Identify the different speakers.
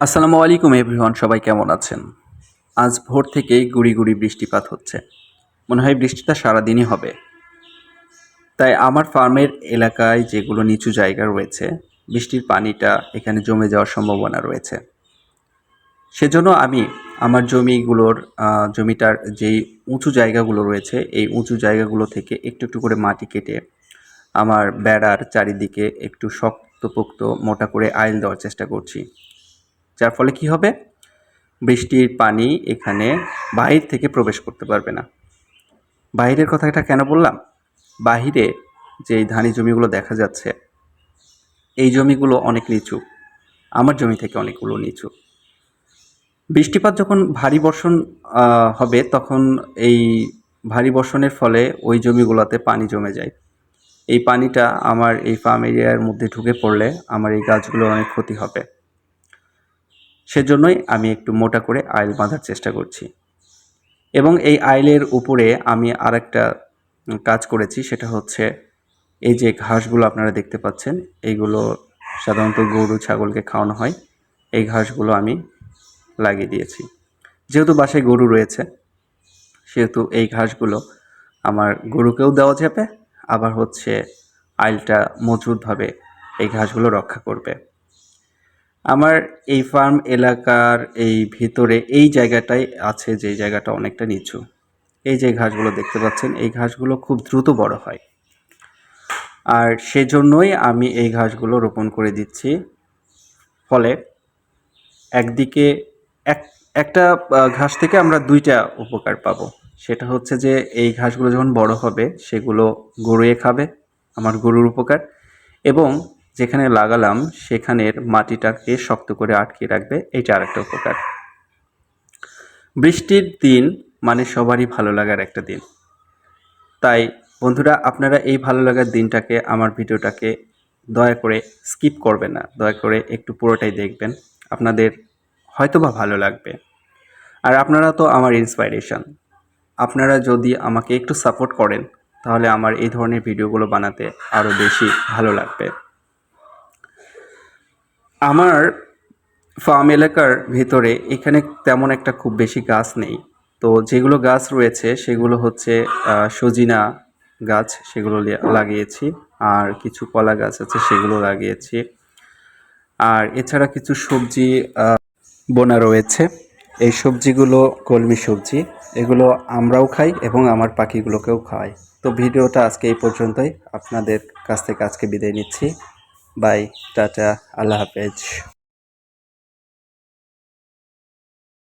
Speaker 1: আসসালামু আলাইকুম এভরিওয়ান সবাই কেমন আছেন? আজ ভোর থেকেই গুড়ি গুড়ি বৃষ্টিপাত হচ্ছে। মনে হয় বৃষ্টিটা সারাদিনই হবে। তাই আমার ফার্মের এলাকায় যেগুলো নিচু জায়গা রয়েছে, বৃষ্টির পানিটা এখানে জমে যাওয়ার সম্ভাবনা রয়েছে। সেজন্য আমি আমার জমিগুলোর জমিটার যেই উঁচু জায়গাগুলো রয়েছে, এই উঁচু জায়গাগুলো থেকে একটু একটু করে মাটি কেটে আমার বেড়ার চারিদিকে একটু শক্তপোক্ত মোটা করে আইল দেওয়ার চেষ্টা করছি। যার ফলে কি হবে? বৃষ্টির পানি এখানে বাহির থেকে প্রবেশ করতে পারবে না। বাইরের কথাটা কেন বললাম? বাহিরে যে ধানি জমিগুলো দেখা যাচ্ছে, এই জমিগুলো অনেক নিচু। আমার জমি থেকে অনেকগুলো নিচু। বৃষ্টিপাত যখন ভারী বর্ষণ হবে, তখন এই ভারী বর্ষণের ফলে ওই জমিগুলোতে পানি জমে যায়। এই পানিটা আমার এই ফার্ম এরিয়ার মধ্যে ঢুকে পড়লে আমার এই গাছগুলোর অনেক ক্ষতি হবে। সেজন্যই আমি একটু মোটা করে আইল বাঁধার চেষ্টা করছি। এবং এই আইলের উপরে আমি আরেকটা কাজ করেছি, সেটা হচ্ছে এই যে ঘাসগুলো আপনারা দেখতে পাচ্ছেন এইগুলো সাধারণত গরু ছাগলকে খাওয়ানো হয়। এই ঘাসগুলো আমি লাগিয়ে দিয়েছি। যেহেতু বাসায় গরু রয়েছে, সেহেতু এই ঘাসগুলো আমার গরুকেও দেওয়া যাবে, আবার হচ্ছে আইলটা মজবুতভাবে এই ঘাসগুলো রক্ষা করবে। আমার এই ফার্ম এলাকার এই ভিতরে এই জায়গাটাই আছে যে জায়গাটা অনেকটা নিচু। এই যে ঘাসগুলো দেখতে পাচ্ছেন, এই ঘাসগুলো খুব দ্রুত বড় হয়। আর সেজন্যই আমি এই ঘাসগুলো রোপণ করে দিচ্ছি। ফলে একদিকে এক, একটা ঘাস থেকে আমরা দুইটা উপকার পাব। সেটা হচ্ছে যে এই ঘাসগুলো যখন বড় হবে, সেগুলো গরুয়ে খাবে, আমার গরুর উপকার। এবং যেখানে লাগালাম, সেখানের মাটিটাকে শক্ত করে আটকে রাখবে। এটা আরেকটা উপকার। বৃষ্টির দিন মানে সবারই ভালো লাগার একটা দিন। তাই বন্ধুরা, আপনারা এই ভালো লাগার দিনটাকে, আমার ভিডিওটাকে দয়া করে স্কিপ করবেন না। দয়া করে একটু পুরোটাই দেখবেন। আপনাদের হয়তোবা ভালো লাগবে। আর আপনারা তো আমার ইন্সপাইরেশন আপনারা যদি আমাকে একটু সাপোর্ট করেন, তাহলে আমার এই ধরনের ভিডিওগুলো বানাতে আরও বেশি ভালো লাগবে। আমার ফার্ম এলাকার ভিতরে এখানে তেমন একটা খুব বেশি গাছ নেই। তো যেগুলো গাছ রয়েছে, সেগুলো হচ্ছে সজিনা গাছ সেগুলো লাগিয়েছি। আর কিছু কলা গাছ আছে, সেগুলো লাগিয়েছি। আর এছাড়া কিছু সবজি বোনা রয়েছে। এই সবজিগুলো কলমি সবজি, এগুলো আমরাও খাই এবং আমার পাখিগুলোকেও খাওয়াই। তো ভিডিওটা আজকে এই পর্যন্তই। আপনাদের কাছ থেকে আজকে বিদায় নিচ্ছি। বাই টাটা আল্লাহ হাফেজ